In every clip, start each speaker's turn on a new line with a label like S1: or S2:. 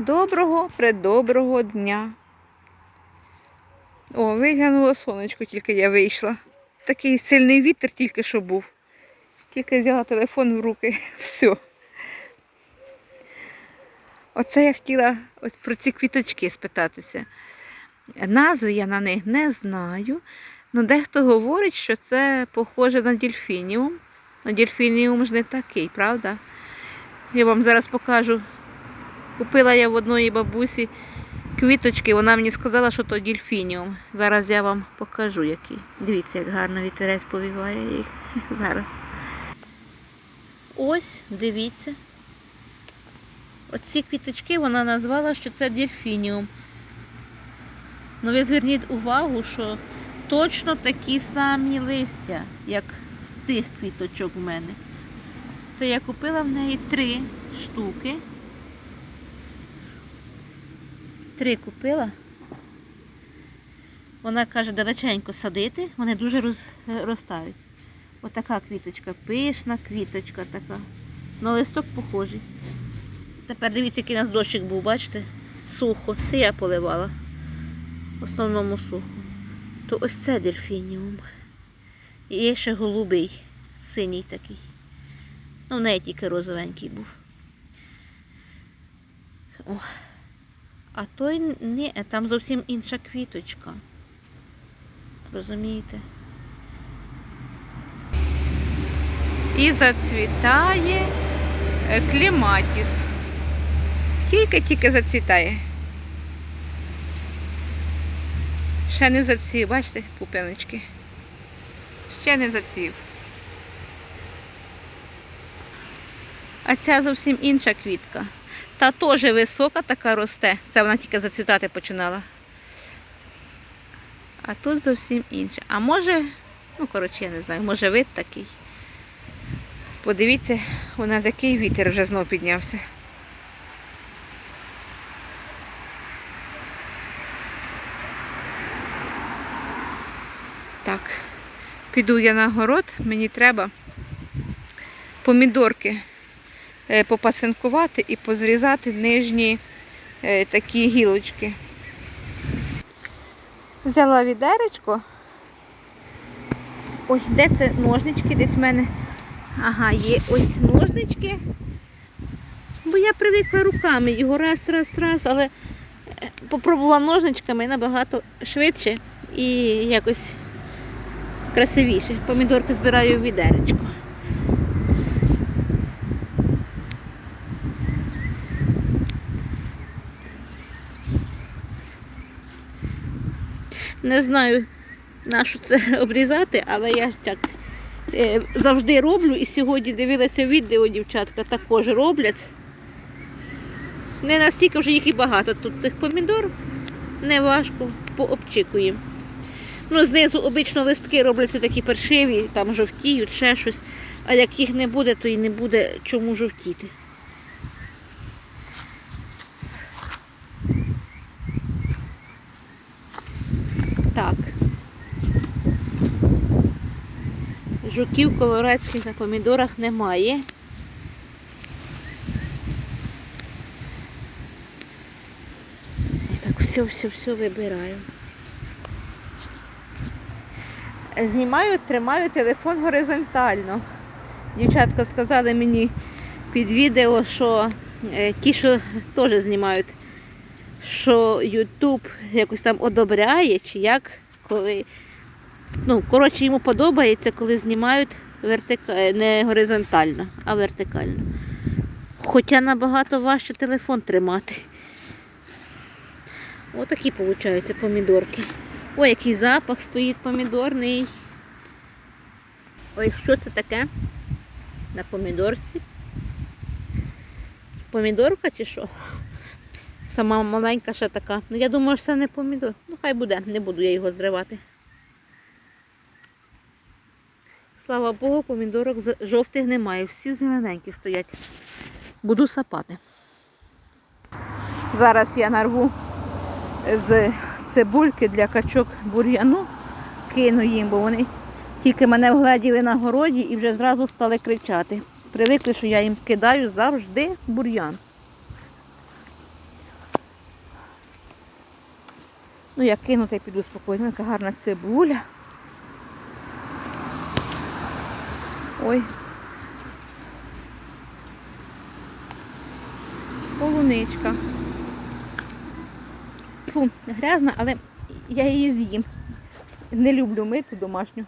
S1: Доброго, предоброго дня. О, виглянуло сонечко, тільки я вийшла. Такий сильний вітер тільки що був. Тільки взяла телефон в руки. Все. Оце я хотіла ось про ці квіточки спитатися. Назви я на них не знаю. але дехто говорить, що це похоже на дельфініум. Ну, дельфініум ж не такий, правда? Я вам зараз покажу. Купила я в одної бабусі квіточки, вона мені сказала, що то дельфініум. Зараз я вам покажу які. Дивіться, як гарно вітерець повіває їх зараз. Ось, дивіться. Оці квіточки вона назвала, що це дельфініум. Ну ви зверніть увагу, що точно такі самі листя, як тих квіточок в мене. Це я купила в неї три штуки. Три купила. Вона каже, далеченько садити, вони дуже роз, розтаються. Отака квіточка, пишна квіточка така. На листок похожий. Тепер дивіться, який у нас дощик був, бачите? Сухо. Це я поливала. В основному сухо. То ось це дельфініум. І є ще голубий, синій такий. Ну, в неї тільки розовенький був. О. А той не, там зовсім інша квіточка. Розумієте? І зацвітає е, клематіс. Тільки-тільки зацвітає. Ще не зацвів, бачите, пуп'яночки. Ще не зацвів. А ця зовсім інша квітка. Та теж висока така росте. Це вона тільки зацвітати починала. А тут зовсім інше. А може, ну, коротше, я не знаю, може вид такий. Подивіться, у нас який вітер вже знов піднявся. Так, піду я на город, мені треба помідорки попасинкувати і позрізати нижні е, такі гілочки. Взяла відеречко. Ой, де це ножнички? Десь в мене. Ага, є ось ножнички. Бо я привикла руками його раз, раз, раз, але е, попробувала ножничками набагато швидше і якось красивіше. Помідорки збираю в відеречко. Не знаю, на що це обрізати, але я так е, завжди роблю і сьогодні дивилася відео, дівчатка також роблять. Не настільки вже їх і багато тут цих помідор, не важко, пообчикуємо. Ну, знизу обично листки робляться такі паршиві, там жовтіють, ще щось. А як їх не буде, то і не буде чому жовтіти. Так. Жуків колорадських на помідорах немає. Так, все, все, все вибираю. Знімаю, тримаю телефон горизонтально. Дівчатка сказали мені під відео, що е, ті, що теж знімають, що YouTube якось там одобряє, чи як, коли. Ну, коротше, йому подобається, коли знімають вертика... е, не горизонтально, а вертикально. Хоча набагато важче телефон тримати. Отакі получаються помідорки. Ой, який запах стоїть помідорний. Ой, що це таке? На помідорці? Помідорка чи що? Сама маленька ще така. Ну я думаю, що це не помідор. Ну хай буде, не буду я його зривати. Слава Богу, помідорок жовтих немає. Всі зелененькі стоять. Буду сапати. Зараз я нарву з цибульки для качок бур'яну, кину їм, бо вони тільки мене вгледіли на городі і вже зразу стали кричати. Привикли, що я їм кидаю завжди бур'ян. Ну, я кину та й піду спокійно, яка гарна цибуля. Ой. Полуничка. Фу, грязна, але я її з'їм. Не люблю мити домашню.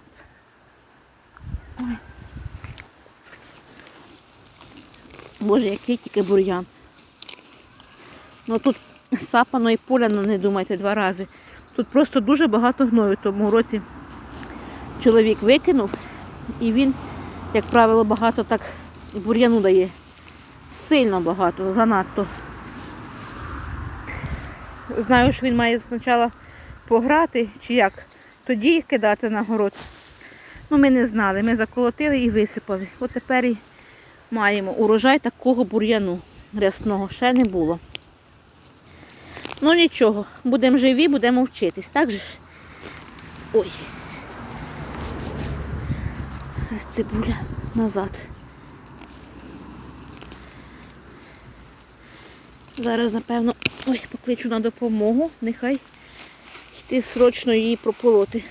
S1: Ой. Боже, який тільки бур'ян. Ну тут сапано і поляно, не думайте, два рази. Тут просто дуже багато гною. Тому році чоловік викинув і він, як правило, багато так бур'яну дає. Сильно багато, занадто. Знаю, що він має спочатку пограти чи як, тоді кидати на город. Ну, ми не знали. Ми заколотили і висипали. От тепер і маємо урожай такого бур'яну рясного ще не було. Ну нічого, будемо живі, будемо вчитись, так же? Ой. Цибуля назад. Зараз, напевно, ой, покличу на допомогу, нехай йти срочно її прополоти.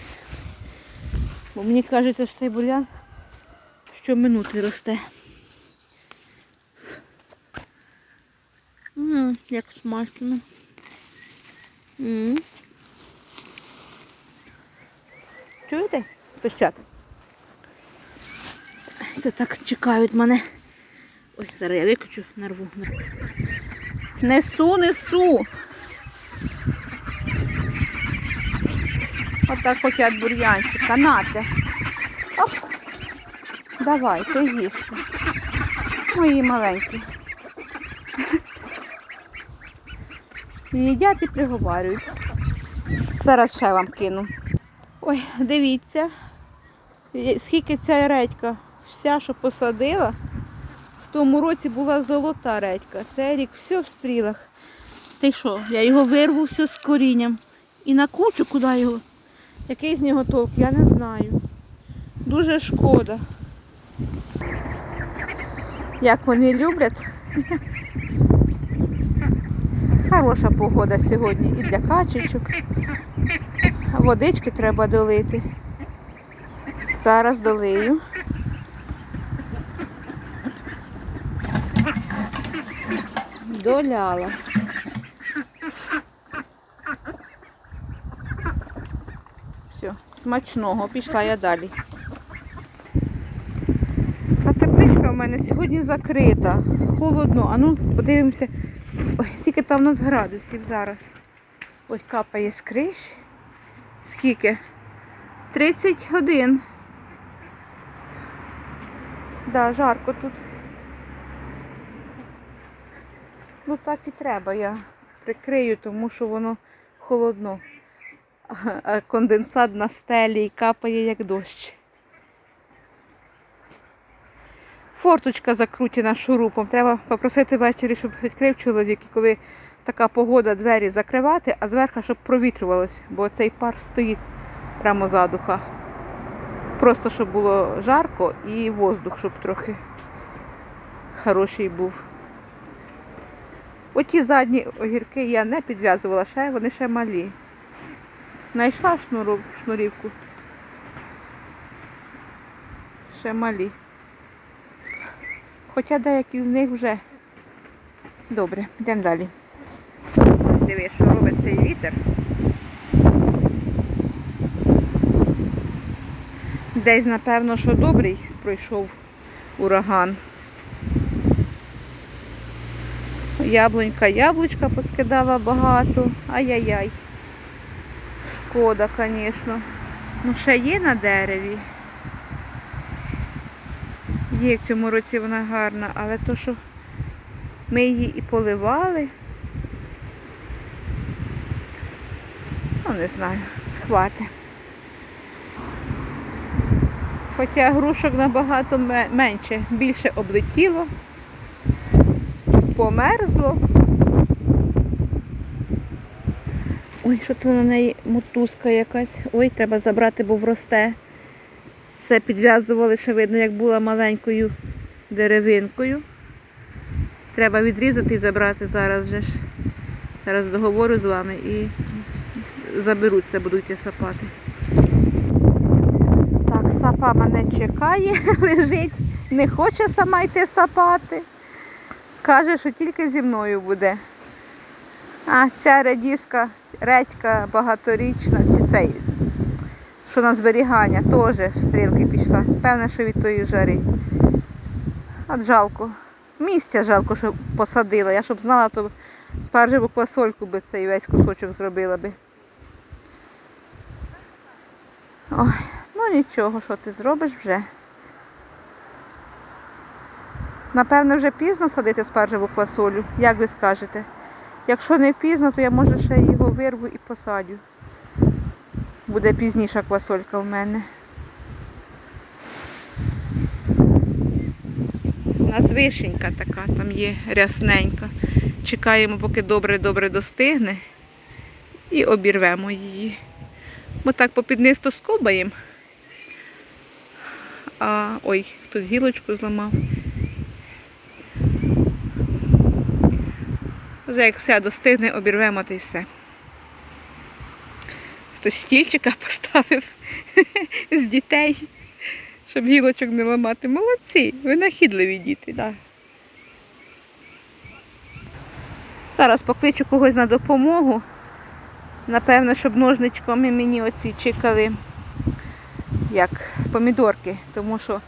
S1: Бо мені кажеться, що цей бур'ян щоминути росте. М, як смачно. М. Чуєте? Пищат. Це так чекають мене. Ой, зараз я виключу, нарву. Несу, несу. Отак хотять бур'янчика. Нате. Оп. Давайте, їжте. Мої маленькі. Їдять і приговарюють. Зараз ще вам кину. Ой, дивіться, скільки ця редька, вся, що посадила, в тому році була золота редька. Цей рік все в стрілах. Ти що, я його вирву все з корінням. І на кучу куди його? Який з нього толк, я не знаю. Дуже шкода. Як вони люблять. Хороша погода сьогодні і для качечок. Водички треба долити. Зараз долию. Доляла. Все, смачного, пішла я далі. А тепличка в мене сьогодні закрита. Холодно. А ну подивимося. Ой, скільки там у нас градусів зараз. Ой, капає з криші. Скільки? 31. Да, жарко тут. Ну так і треба. Я прикрию, тому що воно холодно. А- конденсат на стелі і капає як дощ. Форточка закрутена шурупом. Треба попросити ввечері, щоб відкрив чоловік. І коли така погода, двері закривати, а зверху, щоб провітрювалося, бо цей пар стоїть прямо задуха. Просто щоб було жарко і воздух, щоб трохи хороший був. Оті задні огірки я не підв'язувала, ще вони ще малі. Знайшла шнуру, шнурівку. Ще малі. Хоча деякі з них вже добре, йдемо далі. Диви, що робить цей вітер. Десь, напевно, що добрий пройшов ураган. Яблунька, яблучка поскидала багато. Ай-яй-яй. Шкода, звісно. Ну, ще є на дереві. Є в цьому році вона гарна, але то, що ми її і поливали. Ну, не знаю, хватить. Хоча грушок набагато менше, більше облетіло, померзло. Ой, що це на неї мотузка якась. Ой, треба забрати, бо вросте. Це підв'язували, ще видно, як була маленькою деревинкою. Треба відрізати і забрати зараз же ж. Зараз договорю з вами і заберуться, буду йти сапати. Так, сапа мене чекає, лежить, не хоче сама йти сапати. Каже, що тільки зі мною буде. А ця редіска, редька багаторічна, чи цей, що на зберігання, теж в стрілки пішла. Певне, що від тої жари. От жалко. Місця жалко, що посадила. Я щоб знала, то спаржеву квасольку би цей весь кусочок зробила би. Ой, ну нічого, що ти зробиш вже. Напевно, вже пізно садити спаржеву квасолю, як ви скажете. Якщо не пізно, то я може ще його вирву і посадю. Буде пізніша квасолька в мене. У нас вишенька така, там є рясненька. Чекаємо, поки добре-добре достигне і обірвемо її. Бо так попід низ скобаємо. А ой, хтось гілочку зламав. Вже як все достигне, обірвемо та й все. Хтось стільчика поставив з дітей, щоб гілочок не ламати. Молодці, ви нахідливі діти, так. Зараз покличу когось на допомогу. Напевно, щоб ножничками мені оці чекали як помідорки, тому що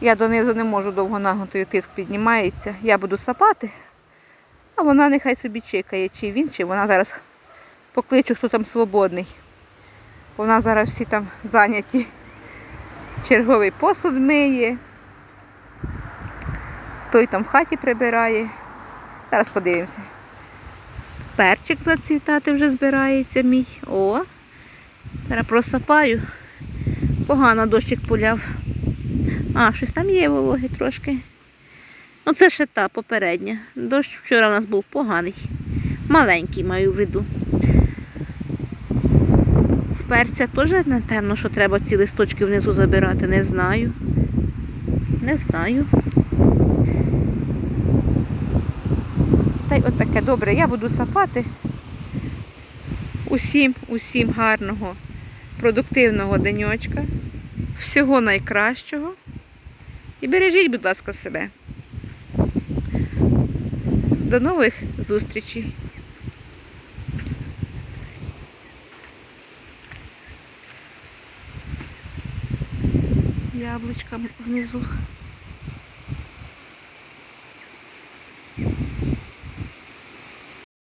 S1: я донизу не можу довго нагнутою тиск піднімається. Я буду сапати, а вона нехай собі чекає, чи він, чи вона зараз покличу, хто там свободний. Вона зараз всі там зайняті. Черговий посуд миє, той там в хаті прибирає. Зараз подивимося. Перчик зацвітати вже збирається мій. О, зараз просапаю. Погано дощик пуляв. А, щось там є вологи трошки. Ну це ще та попередня. Дощ вчора у нас був поганий. Маленький маю в виду. В перця теж напевно, що треба ці листочки внизу забирати. Не знаю. Не знаю. Та й от таке добре, я буду сапати. Усім, усім гарного, продуктивного денечка. Всього найкращого. І бережіть, будь ласка, себе. До нових зустрічей. Яблучка внизу.